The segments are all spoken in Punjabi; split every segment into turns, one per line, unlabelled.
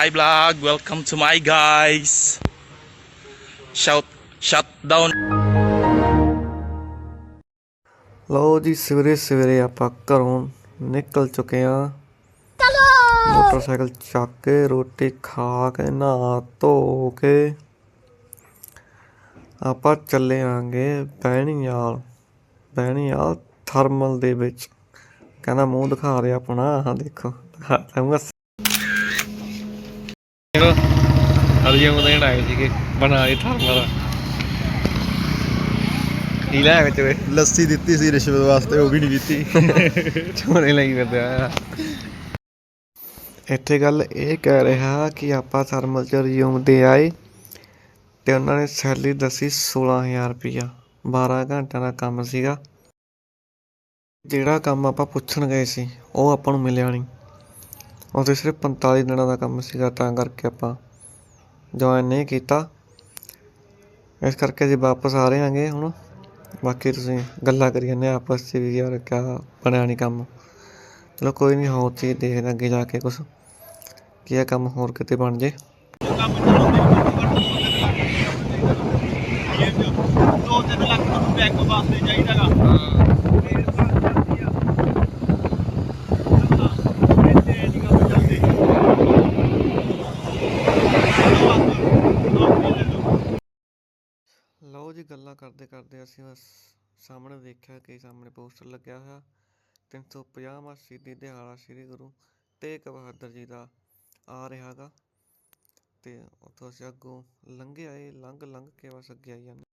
Hi vlog, welcome to my guys. Shout shut down.
ਲਓ ਜੀ ਸਵੇਰੇ ਸਵੇਰੇ ਆਪਾਂ ਘਰੋਂ ਨਿਕਲ ਚੁੱਕੇ ਆ ਮੋਟਰਸਾਈਕਲ ਚੱਕ ਕੇ ਰੋਟੀ ਖਾ ਕੇ ਨਹਾ ਧੋ ਕੇ ਆਪਾਂ ਚੱਲੇ ਆਂਗੇ ਬਹਿਣੀਆਲ। ਬਹਿਣੀਆਲ ਥਰਮਲ ਦੇ ਵਿੱਚ। ਕਹਿੰਦਾ ਮੂੰਹ ਦਿਖਾ ਰਿਹਾ ਆਪਣਾ ਆਹ ਦੇਖੋ ਦਿਖਾਤਾ ਮੂੰਹ
ਹਰੀਆਂ ਦੇਣ ਆਏ ਸੀਗੇ ਬਣਾ ਇਹ ਥਰਮਲ ਕੀ ਲੈ ਵਿੱਚ ਵੇ
ਲੱਸੀ ਦਿੱਤੀ ਸੀ ਰਿਸ਼ਵਤ ਵਾਸਤੇ ਉਹ ਵੀ ਨਹੀਂ ਦਿੱਤੀ।
ਝੋਨੇ ਲਈ ਫਿਰਦੇ ਆ।
ਇੱਥੇ ਗੱਲ ਇਹ ਕਹਿ ਰਿਹਾ ਕਿ ਆਪਾਂ ਥਰਮਲ ਚ ਰਿਜ਼ਿਊਮ ਦੇ ਆਏ ਤੇ ਉਹਨਾਂ ਨੇ ਸੈਲਰੀ ਦੱਸੀ 16000 ਰੁਪਇਆ 12 ਘੰਟਿਆਂ ਦਾ ਕੰਮ ਸੀਗਾ। ਜਿਹੜਾ ਕੰਮ ਆਪਾਂ ਪੁੱਛਣ ਗਏ ਸੀ ਉਹ ਆਪਾਂ ਨੂੰ ਮਿਲਿਆ ਨਹੀਂ। ਉਹ ਤੇ ਸਿਰਫ 45 ਦਿਨਾਂ ਦਾ ਕੰਮ ਸੀਗਾ ਤਾਂ ਕਰਕੇ ਆਪਾਂ ਜੁਆਇਨ ਨਹੀਂ ਕੀਤਾ। ਇਸ ਕਰਕੇ ਜੇ ਵਾਪਸ ਆ ਰਹੇ ਹਾਂਗੇ ਹੁਣ। ਬਾਕੀ ਤੁਸੀਂ ਗੱਲਾਂ ਕਰੀ ਜਾਂਦੇ ਆਪਸ 'ਚ ਵੀ ਯਾਰ ਕਿਆ ਬਣਿਆ ਨਹੀਂ ਕੰਮ। ਚਲੋ ਕੋਈ ਨਹੀਂ ਹੋਰ ਚੀਜ਼ ਦੇਖਦੇ ਅੱਗੇ ਜਾ ਕੇ ਕੁਛ। ਕੀ ਇਹ ਕੰਮ, ਹੋਰ ਕਿਤੇ ਬਣ ਜੇ। ਲਓ ਜੀ ਗੱਲਾਂ ਕਰਦੇ ਕਰਦੇ ਅਸੀਂ ਬਸ ਸਾਹਮਣੇ ਦੇਖਿਆ ਕਿ ਸਾਹਮਣੇ ਪੋਸਟਰ ਲੱਗਿਆ ਹੋਇਆ। 350ਵਾਂ ਸ਼ਹੀਦੀ ਦਿਹਾੜਾ ਸ੍ਰੀ ਗੁਰੂ ਤੇਗ ਬਹਾਦਰ ਜੀ ਦਾ ਆ ਰਿਹਾਗਾ। ਤੇ ਉੱਥੋਂ ਅਸੀਂ ਅੱਗੋਂ ਲੰਘੇ ਆਏ, ਲੰਘ ਲੰਘ ਕੇ ਬਸ ਅੱਗੇ ਆਈ ਜਾਂਦੇ।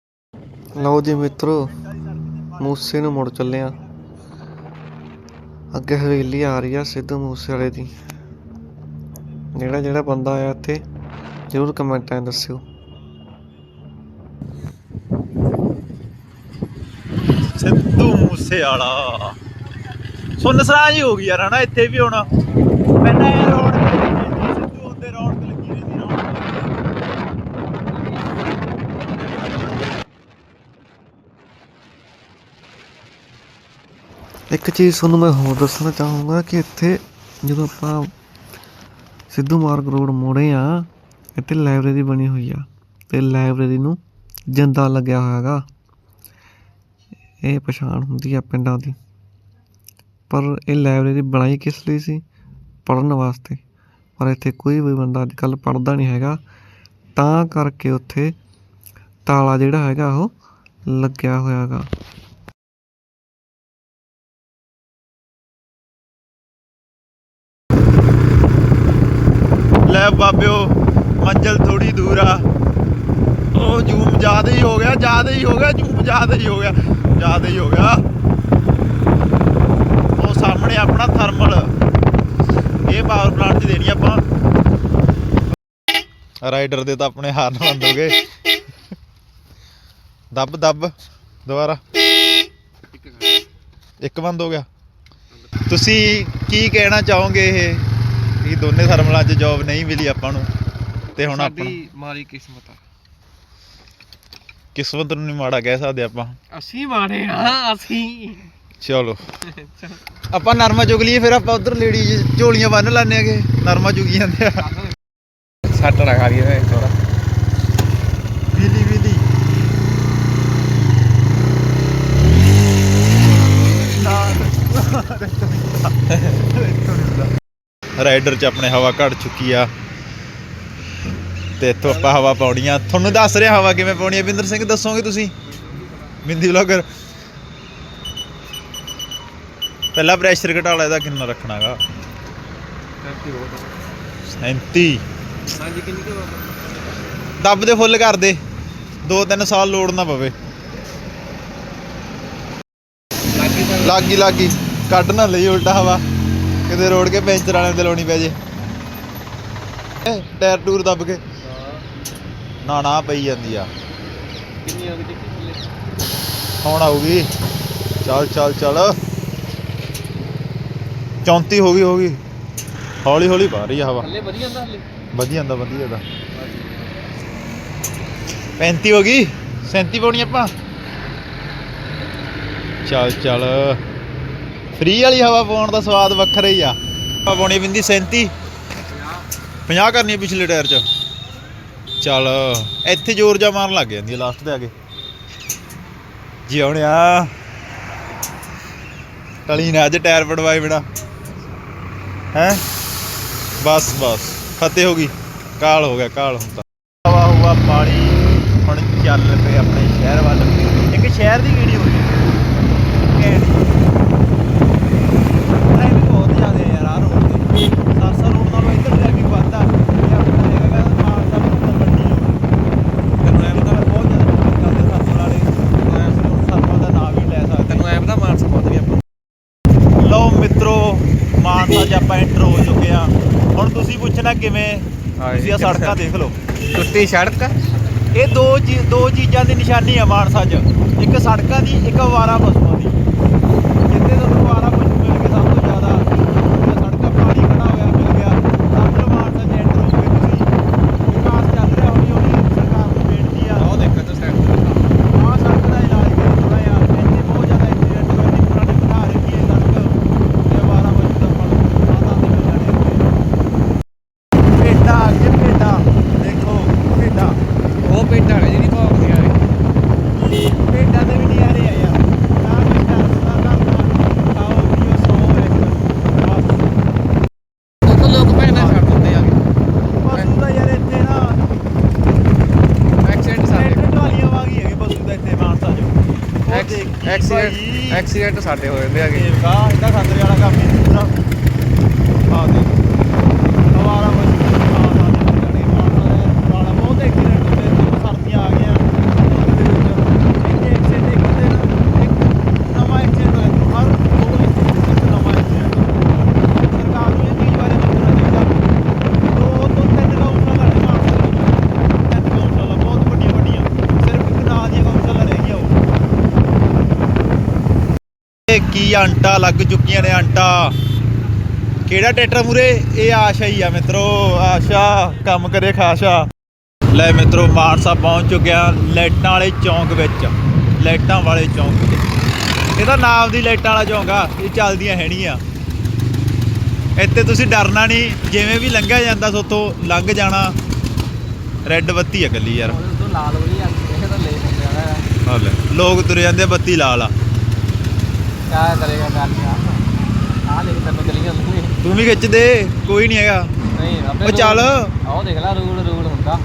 ਲਓ ਜੀ ਮਿੱਤਰੋ, ਮੂਸੇ ਨੂੰ ਮੁੜ ਚੱਲੇ ਆ। ਅੱਗੇ ਹਵੇਲੀ ਆ ਰਹੀ ਆ ਸਿੱਧੂ ਮੂਸੇ ਵਾਲੇ ਦੀ। ਜਿਹੜਾ ਜਿਹੜਾ ਬੰਦਾ ਆਇਆ ਇੱਥੇ ਜ਼ਰੂਰ ਕਮੈਂਟਾਂ ਦੱਸਿਓ
ਸਿੱਧੂ ਮੂਸੇ ਵਾਲਾ। ਸੁਨਸਰਾ ਜੀ ਹੋ ਗਈ ਯਾਰ, ਹਨਾ, ਇੱਥੇ ਵੀ ਹੁਣ। ਪਹਿਲਾਂ ਇਹ ਰੋਡ ਤੇ ਸਿੱਧੂ ਹੁੰਦੇ ਰੋਡ ਤੇ ਲੱਗੀ ਰਹੀ ਸੀ ਰੌਣਕ।
ਇੱਕ ਚੀਜ਼ ਤੁਹਾਨੂੰ ਮੈਂ ਹੋਰ ਦੱਸਣਾ ਚਾਹੂੰਗਾ ਕਿ ਇੱਥੇ ਜਦੋਂ ਆਪਾਂ ਸਿੱਧੂ ਮਾਰਗ ਰੋਡ ਮੋੜੇ ਆ, ਇੱਥੇ ਲਾਇਬ੍ਰੇਰੀ ਬਣੀ ਹੋਈ ਆ। ਤੇ ਲਾਇਬ੍ਰੇਰੀ ਨੂੰ ਜੰਦਾ ਲੱਗਿਆ ਹੋਇਆਗਾ। ਇਹ ਪਛਾਣ ਹੁੰਦੀ ਆ ਪਿੰਡਾਂ ਦੀ। ਪਰ ਇਹ ਲਾਇਬ੍ਰੇਰੀ ਬਣਾਈ ਕਿਸ ਲਈ ਸੀ? ਪੜ੍ਹਨ ਵਾਸਤੇ। ਪਰ ਇੱਥੇ ਕੋਈ ਵੀ ਬੰਦਾ ਅੱਜ ਕੱਲ੍ਹ ਪੜ੍ਹਦਾ ਨਹੀਂ ਹੈਗਾ। ਤਾਂ ਕਰਕੇ ਉੱਥੇ ਤਾਲਾ ਜਿਹੜਾ ਹੈਗਾ ਉਹ ਲੱਗਿਆ ਹੋਇਆ ਹੈਗਾ
ਲੈ ਬਾਬਿਓ, ਮੰਜ਼ਲ ਥੋੜੀ ਦੂਰ ਆ। ਉਹ ਜੂਮ ਜ਼ਿਆਦਾ ਹੀ ਹੋ ਗਿਆ, ਜ਼ਿਆਦਾ ਹੀ ਹੋ ਗਿਆ, ਜੂਮ ਜ਼ਿਆਦਾ ਹੀ ਹੋ ਗਿਆ। ਜ਼ਿਆਦਾ ਹੀ ਹੋ ਗਿਆ। ਉਹ ਸਾਹਮਣੇ ਆਪਣਾ ਥਰਮਲ। ਇਹ ਪਾਵਰ ਪਲਾਂਟ 'ਚ ਦੇਣੀ ਆਪਾਂ। ਰਾਈਡਰ ਦੇ ਤਾਂ ਆਪਣੇ ਹਾਰਨ ਬੰਦ ਹੋ ਗਏ। ਦੱਬ ਦੱਬ ਦੁਬਾਰਾ। ਇੱਕ ਬੰਦ ਹੋ ਗਿਆ। ਤੁਸੀਂ ਕੀ ਕਹਿਣਾ ਚਾਹੋਗੇ ਇਹ? ਕਿ ਦੋਨੇ ਥਰਮਲਾਂ 'ਚ ਜੌਬ ਨਹੀਂ ਮਿਲੀ ਆਪਾਂ ਨੂੰ। ਤੇ ਹੁਣ ਆਪਾਂ
ਸਾਡੀ ਮਾਰੀ ਕਿਸਮਤ ਆ।
ਕਿਸਮਤ ਨੂੰ ਨਹੀਂ ਮਾੜਾ ਕਹਿ ਸਕਦੇ ਆਪਾਂ।
ਅਸੀਂ ਮਾਰੇ ਆ ਅਸੀਂ।
ਚਲੋ। ਆਪਾਂ ਨਰਮਾ ਚੁਗ ਲਈਏ ਫਿਰ ਆਪਾਂ ਉਧਰ ਲੇਡੀ ਝੋਲੀਆਂ ਬੰਨ ਲੈਣੇ ਆਗੇ। ਨਰਮਾ ਚੁਗੀ ਜਾਂਦੇ ਆ।
ਸੱਟ ਨਾ ਖਾ ਲਈ ਥੋੜਾ
ਵੀਲੀ ਵੀਲੀ ਰਾਈਡਰ ਚ ਆਪਣੇ ਹਵਾ ਘੜ ਚੁੱਕੀ ਆ। ਤੇ ਇੱਥੋਂ ਆਪਾਂ ਹਵਾ ਪਾਉਣੀ ਆ। ਤੁਹਾਨੂੰ ਦੱਸ ਰਿਹਾ ਹਵਾ ਕਿਵੇਂ ਪਾਉਣੀ ਆ? ਬਿੰਦਰ ਸਿੰਘ ਦੱਸੋਗੇ ਤੁਸੀਂ? ਬਿੰਦੀ ਵਲੌਗਰ ਪਹਿਲਾ ਪ੍ਰੈਸ਼ਰ ਘਟਾ ਲਾ ਇਹਦਾ ਕਿੰਨਾ ਰੱਖਣਾਗਾ? 37
ਹਾਂਜੀ ਕਿੰਨੀ ਕੁ
ਦੱਬ ਦੇ ਫੁੱਲ ਕਰ ਦੇ। 2-3 ਸਾਲ ਲੋੜ ਨਾ ਪਵੇ। ਲੱਗੀ ਲੱਗੀ ਕੱਢ ਨਾ ਲਈ ਉਲਟਾ ਹਵਾ। ਕਿਤੇ ਰੋੜ ਕੇ ਪੈਂਚਰ ਵਾਲਿਆਂ ਤੇ ਲਾਉਣੀ ਪੈ ਜੇ। ਟਾਇਰ ਟੂਰ ਦੱਬ ਕੇ। ਨਾ ਨਾ ਪਈ ਜਾਂਦੀ ਆ।
ਕਿੰਨੀ ਹੋ ਗਈ ਟਿੱਕੀ
ਹੁਣ ਆਊਗੀ। ਚੱਲ ਚੱਲ ਚੱਲ। 34 ਹੋ ਗਈ ਹੋ ਗਈ। ਹੌਲੀ ਹੌਲੀ ਪਾ ਰਹੀ ਆ ਹਵਾ।
ਥੱਲੇ ਵਧੀਆ ਹੁੰਦਾ ਹੱਲੇ?
ਵਧੀਆ ਜਾਂਦਾ ਵਧੀਆ ਦਾ 35 ਹੋ ਗਈ। 37 ਪਾਉਣੀ ਆਪਾਂ। ਚੱਲ ਚੱਲ। ਫ੍ਰੀ ਵਾਲੀ ਹਵਾ ਪਾਉਣ ਦਾ ਸਵਾਦ ਵੱਖਰਾ ਹੀ ਆ। ਆਪਾਂ ਪਾਉਣੀ ਬਿੰਦੀ 37 50 ਕਰਨੀ ਪਿਛਲੇ ਟਾਇਰ 'ਚ। ਚੱਲ, ਇੱਥੇ ਜ਼ੋਰ ਜਾ ਮਾਰਨ ਲੱਗ ਜਾਂਦੀ ਹੈ ਲਾਸਟ ਤੇ ਆ ਕੇ ਜਿਉਣਿਆ ਟਲੀ ਨੇ ਅੱਜ ਟਾਇਰ ਪੜਵਾਏ ਬਿਨਾ। ਹੈ? ਬਸ ਬਸ। ਫਤਿਹ ਹੋ ਗਈ। ਕਾਲ ਹੋ ਗਿਆ, ਕਾਲ ਹੁੰਦਾ ਹਵਾ ਹੁਆ ਪਾਣੀ। ਹੁਣ ਚੱਲ ਪਏ ਆਪਣੇ ਸ਼ਹਿਰ ਵੱਲ। ਇੱਕ ਸ਼ਹਿਰ ਦੀ ਵੀਡੀਓ ਹੋਈ ਘੈਂਟ ਟ੍ਰੈਫਿਕ ਬਹੁਤ ਜ਼ਿਆਦਾ ਹੈ ਯਾਰ ਆ ਰੋਡ ਤੇ ਸਰਸਾ ਰੋਡ ਨਾਲੋਂ ਇੱਧਰ ਟ੍ਰੈਫਿਕ ਵੱਧਦਾ ਇਹ ਆਪਣਾ ਹੈਗਾ ਮਾਨਸਾ ਨੂੰ ਮੰਡੀ ਤੈਨੂੰ ਐਵੇਂ ਤਾਂ ਬਹੁਤ ਜ਼ਿਆਦਾ traffic ਕਰਦੇ ਸਰਸਾ ਵਾਲੇ ਸਰਸਾ ਦਾ ਨਾਮ ਵੀ ਲੈ ਸਕਦੇ
ਤੈਨੂੰ ਐਂ ਪਤਾ ਮਾਨਸਾ ਪਹੁੰਚ ਗਿਆ ਆਪਾਂ
ਲਓ ਮਿੱਤਰੋ ਮਾਨਸਾ 'ਚ ਆਪਾਂ ਐਂਟਰ ਹੋ ਚੁੱਕੇ ਆ। ਹੁਣ ਤੁਸੀਂ ਪੁੱਛਣਾ ਕਿਵੇਂ? ਤੁਸੀਂ ਆ ਸੜਕਾਂ ਦੇਖ ਲਓ।
ਟੁੱਟੀ ਸੜਕ?
ਇਹ ਦੋ ਦੋ ਚੀਜ਼ਾਂ ਦੀ ਨਿਸ਼ਾਨੀ ਆ ਮਾਨਸਾ 'ਚ। ਇੱਕ ਸੜਕਾਂ ਦੀ ਇੱਕ ਅਵਾਰਾ ਪਸ਼ੂਆਂ ਦੀ ਜਿੱਥੇ ਤੁਹਾਨੂੰ ਅਵਾਰਾ ਪਸ਼ੂ ਮਿਲ ਕੇ ਸਭ ਤੋਂ ਜ਼ਿਆਦਾ ਤੇ ਸੜਕਾਂ ਪਾਣੀ ਖੜਾ ਹੋਇਆ ਮਿਲ ਗਿਆ ਸਮਝ ਮਾਨਸਾ 'ਚ ਐਂਟਰ ਹੋ ਗਏ ਤੁਸੀਂ ਵਿਕਾਸ ਚੱਲ ਰਿਹਾ ਹੌਲੀ ਹੌਲੀ ਸਰਕਾਰ ਨੂੰ ਬੇਨਤੀ ਆ
ਆਹ ਦੇਖੋ ਤੂੰ ਸਾਈਡ
ਆਹ ਸੜਕ ਦਾ ਇਲਾਜ ਕਰੋ ਥੋੜਾ ਜਿਹਾ ਇੱਥੇ ਬਹੁਤ ਜ਼ਿਆਦਾ ਐਕਸੀਡੈਂਟ ਹੋਏ ਨੇ ਪੁਰਾਣੇ ਬਣਾ ਰੱਖੀ ਹੈ ਸੜਕ ਤੇ ਅਵਾਰਾ ਪਸ਼ੂ ਦਾ ਫਲ ਮਾਤਾ ਦੇ ਮਿਲ ਜਾਣੇ ਇੱਥੇ ਭੇਡਾਂ ਆ ਗਈਆਂ ਭੇਡਾਂ ਦੇਖੋ ਭੇਡਾਂ
ਉਹ ਪਿੰਡ ਵਾਲੇ ਜਿਹੜੀ ਭੌਂਕਦੀਆਂ ਨੇ
ਭੇਡਾਂ ਦੇ ਵੀ ਨਿਆਰੇ ਆ ਯਾਰ ਨਾ ਭੇਡਾਂ ਸੁਣਾ ਕਰਨਾ ਖਾਓ ਪੀਓ ਸੋ ਬਸ
ਉਹ ਤਾਂ ਲੋਕ ਭੈਣਾਂ ਛੱਡ ਦਿੰਦੇ ਆ
ਪਸ਼ੂ ਦਾ ਯਾਰ ਇੱਥੇ ਨਾ
ਐਕਸੀਡੈਂਟ ਸਾਡੇ
ਟਰੈਕਟਰ ਟਰਾਲੀਆਂ ਵਾਂਗੀ ਹੈਗੇ ਪਸ਼ੂ ਦਾ ਇੱਥੇ ਮਾਨਸਾ ਚ ਉਹ ਦੇਖੀ
ਐਕਸੀਡੈਂਟ। ਐਕਸੀਡੈਂਟ ਸਾਡੇ ਹੋ ਜਾਂਦੇ ਹੈਗੇ
ਇਹ ਕਾ ਇਹਦਾ ਖਤਰੇ ਵਾਲਾ ਕੰਮ ਹੀ ਪੂਰਾ ਆ ਦੇ ਹਵਾਰਾ ਬਸ ਆ ਆ ਜਾਣੇ ਮਾਨਸਾ ਦੇ ਵਾਲਾ ਬਹੁਤ ਐਕਸੀਡੈਂਟ ਹੁੰਦੇ ਨੇ ਸਰਦੀਆਂ ਆ ਗਈਆਂ ਇੱਥੇ ਐਕਸੀਡੈਂਟ ਇੱਕ ਹੁੰਦੇ ਨਾ ਇੱਕ ਨਵਾਂ ਐਕਸੀਡੈਂਟ ਹੋਇਆ ਹਰ ਦੋ ਐਕਸੀਡੈਂਟ ਇੱਕ ਨਵਾਂ ਐਕਸੀਡੈਂਟ ਸਰਕਾਰ ਨੂੰ ਇਹ ਚੀਜ਼ ਬਾਰੇ ਸੋਚਣਾ ਚਾਹੀਦਾ ਦੋ ਤੋਂ ਤਿੰਨ ਗਊਸ਼ਾਲਾ ਨੇ ਮਾਨਸਾ ਦੇ ਵਿੱਚ ਤਿੰਨ ਗਊਸ਼ਾਲਾ ਬਹੁਤ ਵੱਡੀਆਂ ਵੱਡੀਆਂ ਸਿਰਫ ਇੱਕ ਨਾਂ ਦੀ ਗਊਸ਼ਾਲਾ ਰਹਿ ਗਈ ਆ ਉਹ ਇਹ ਕੀ ਆਂਟਾ ਲੱਗ ਚੁੱਕੀਆਂ ਨੇ ਆਂਟਾ ਕਿਹੜਾ ਟਰੈਕਟਰ ਮੂਰੇ ਇਹ ਆਸ਼ਾ ਹੀ ਆ ਮਿੱਤਰੋ ਆਸ਼ਾ ਕੰਮ ਕਰੇ ਖਾਸ਼ਾ ਲੈ ਮਿੱਤਰੋ ਮਾਨਸਾ ਪਹੁੰਚ ਚੁੱਕਿਆ ਲਾਈਟਾਂ ਵਾਲੇ ਚੌਂਕ ਵਿੱਚ। ਲਾਈਟਾਂ ਵਾਲੇ ਚੌਂਕ ਵਿੱਚ ਇਹਦਾ ਨਾਮ ਦੀ ਲਾਈਟਾਂ ਵਾਲਾ ਚੌਂਕ ਆ ਇਹ ਚੱਲਦੀਆਂ ਹੈਣੀਆਂ। ਇੱਥੇ ਤੁਸੀਂ ਡਰਨਾ ਨਹੀਂ ਜਿਵੇਂ ਵੀ ਲੰਘਿਆ ਜਾਂਦਾ ਸੋਥੋਂ ਲੰਘ ਜਾਣਾ। ਰੈੱਡ ਬੱਤੀ ਆ ਗੱਲੀ ਯਾਰ।
ਲਾਲ ਵਾਲੀ ਆ ਲੈ ਆ
ਆ ਲੋਕ ਤੁਰ ਜਾਂਦੇ ਆ, ਬੱਤੀ ਲਾਲ ਆ। ਤੂੰ ਵੀ ਖਿੱਚ ਦੇ ਕੋਈ ਨਹੀਂ ਹੈਗਾ।
ਨਹੀਂ ਆਪੇ
ਉਹ ਚੱਲ।
ਆਹ ਦੇਖ ਲੈ ਰੂਲ ਰੂਲ ਹੁੰਦਾ।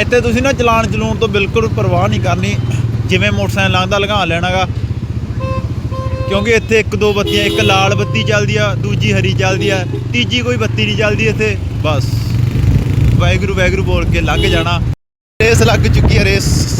ਇੱਥੇ ਤੁਸੀਂ ਨਾ ਚਲਾਨ ਚਲੂਣ ਤੋਂ ਬਿਲਕੁਲ ਪਰਵਾਹ ਨਹੀਂ ਕਰਨੀ। ਜਿਵੇਂ ਮੋਟਰਸਾਈਕਲ ਲੰਘਦਾ ਲਗਾ ਲੈਣਾਗਾ। ਕਿਉਂਕਿ ਇੱਥੇ ਇੱਕ ਦੋ ਬੱਤੀਆਂ ਇੱਕ ਲਾਲ ਬੱਤੀ ਚੱਲਦੀ ਆ ਦੂਜੀ ਹਰੀ ਚੱਲਦੀ ਆ ਤੀਜੀ ਕੋਈ ਬੱਤੀ ਨਹੀਂ ਚੱਲਦੀ ਇੱਥੇ। ਬਸ। ਵਾਹਿਗੁਰੂ ਵਾਹਿਗੁਰੂ ਬੋਲ ਕੇ ਲੰਘ ਜਾਣਾ। ਰੇਸ ਲੱਗ ਚੁੱਕੀ ਹੈ ਰੇਸ।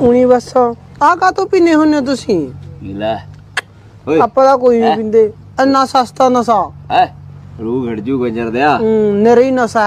ਉਣੀ ਬਸ ਆ। ਕਾ ਤੋਂ ਪੀਨੇ ਹੁੰਨੇ ਹੋ ਤੁਸੀਂ?
ਲੈ ਓਏ।
ਆਪਾਂ ਦਾ ਕੋਈ ਨਹੀਂ ਪੀਂਦੇ। ਇੰਨਾ ਸਸਤਾ ਨਸ਼ਾ।
ਹੈ? ਰੂਹ ਘੜ ਜੂ ਗੰਜਰ ਦਿਆ।
ਹੂੰ ਨਰੇ ਹੀ ਨਸ਼ਾ।